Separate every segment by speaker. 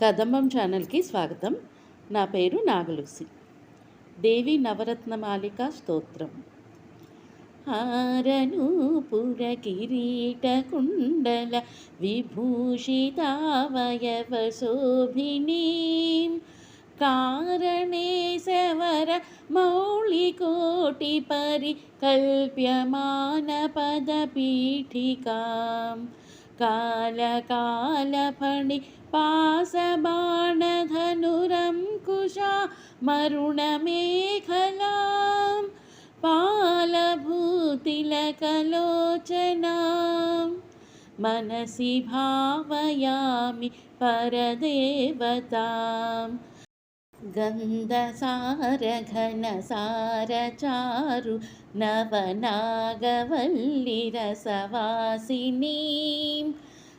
Speaker 1: కదంబం ఛానల్కి స్వాగతం నా పేరు నాగలుసి దేవి నవరత్నమాలిక స్తోత్రం హారనూపుర కిరీట కుండల విభూషితావయవ శోభినీం कारणेशवर मौलिकोटि परिकल्प्यमानपदपीठिकां कालकालफणि पासबाणधनुरङ्कुशा मरुणमेखलां पालभूतिलकलोचनां। मनसि भावयामि परदेवताम् गन्धसारघनसारचारु नवनागवल्लिरसवासिनीं।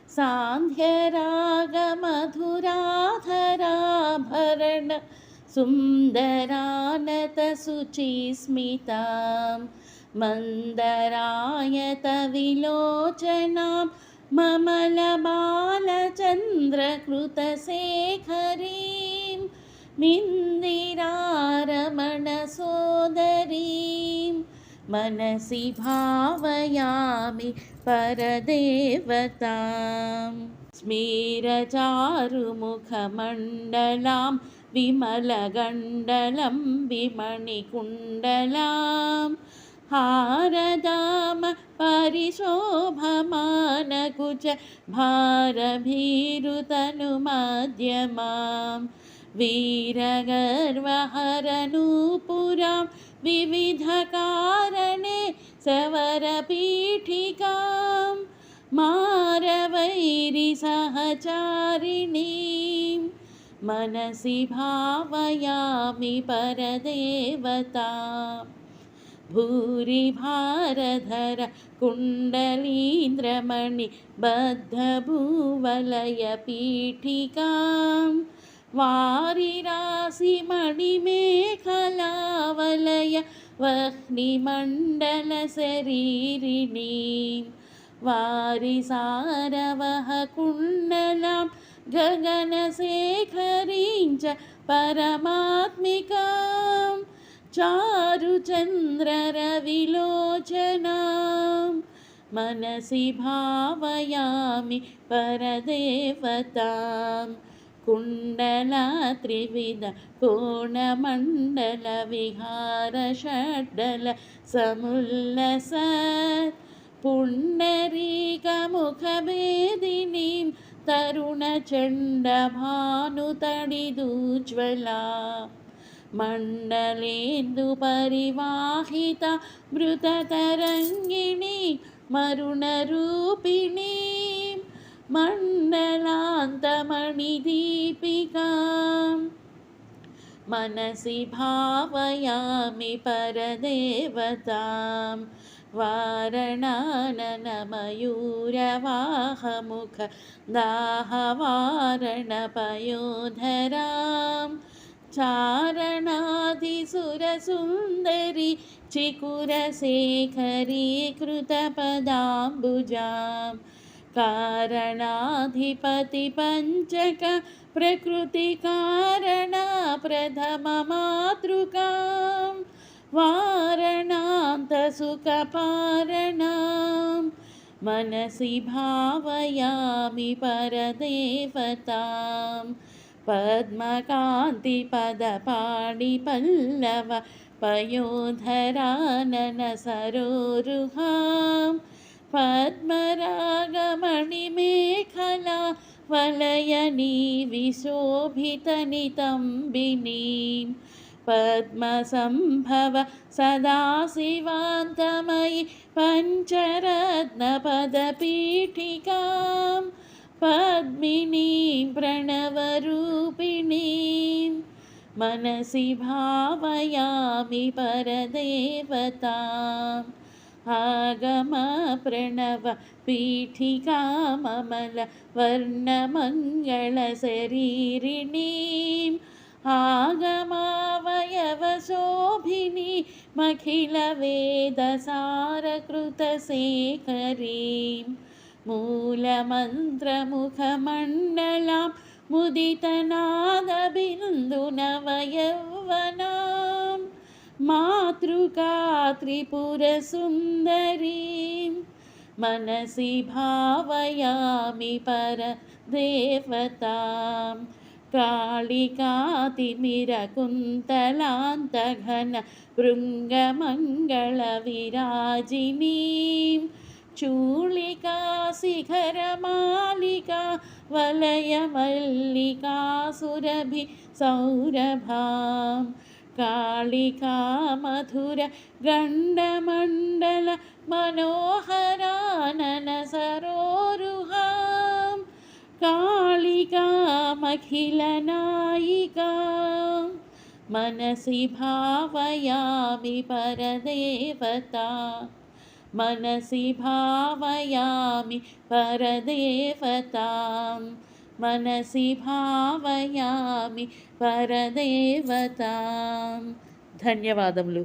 Speaker 1: सान्ध्यरागमधुराधराभरण सुन्दरानतशुचिस्मितां मन्दरायतविलोचनां ममलबालचन्द्रकृतशेखरीं मिन्दिरारमणसोदरीं मनसि भावयामि परदेवतां स्मेरचारुमुखमण्डलां विमलगण्डलं विमणिकुण्डलां हारदाम परिशोभमानकुच भारभीरुतनुमध्यमां वीरगर्वहरनूपुरां विविधकारणे सवरपीठिकां मारवैरिसहचारिणीं मनसि भावयामि परदेवताम् भूरिभारधर कुण्डलीन्द्रमणि बद्धभूवलयपीठिकां वारिरासिमणिमेखलावलय वह्निमण्डलशरीरिणीं वारिसारवः कुण्डलां गगनशेखरीं च परमात्मिकां चारुचन्द्ररविलोचनां मनसि भावयामि परदेवतां कुण्डलात्रिविध कोणमण्डलविहारषड्डल समुल्लस पुण्डरीकमुखभेदिनीं तरुणचण्डभानुतडिदुज्ज्वला मण्डलेन्दुपरिवाहिता मृततरङ्गिणी मरुणरूपिणीं मण्डलान्तमणिदीपिकां मनसि भावयामि परदेवतां वारणाननमयूरवाहमुख दाहवारणपयोधरां चारणादिसुरसुन्दरी चिकुरशेखरीकृतपदाम्बुजां कारणाधिपतिपञ्चक प्रकृतिकारणा प्रथममातृकां वारणान्तसुखपारणां मनसि भावयामि परदेवताम् पद्मकान्तिपदपाणिपल्लव पयोधराननसरोरुहां पद्मरागमणिमेखला वलयनी विशोभितनितम्बिनीं पद्मसम्भव सदाशिवान्तमयि पञ्चरत्नपदपीठिकां पद्मिनीं प्रणवरूपिणीं मनसि भावयामि परदेवताम् आगमप्रणव पीठिकाममलवर्णमङ्गलशरीरिणीम् आगमावयवशोभिनी मखिलवेदसारकृतशेखरीं मूलमन्त्रमुखमण्डलां मुदितनादबिन्दुनवयौवनां मातृका त्रिपुरसुन्दरीं मनसि भावयामि परदेवतां। काళिकातिमिरकुन्तलान्तघन भृङ्गमङ्गलविराजिनीं चूलिकाशिखरमालिका वलयमल्लिका सुरभि सौरभां काళिका मधुर गण्डमण्डल मनोहरानन सरोरुहां काళिकामखिलनायिका मनसि भावयामि परदेवता मनसि भावयामि మనసి భావయామి పరదేవత ధన్యవాదములు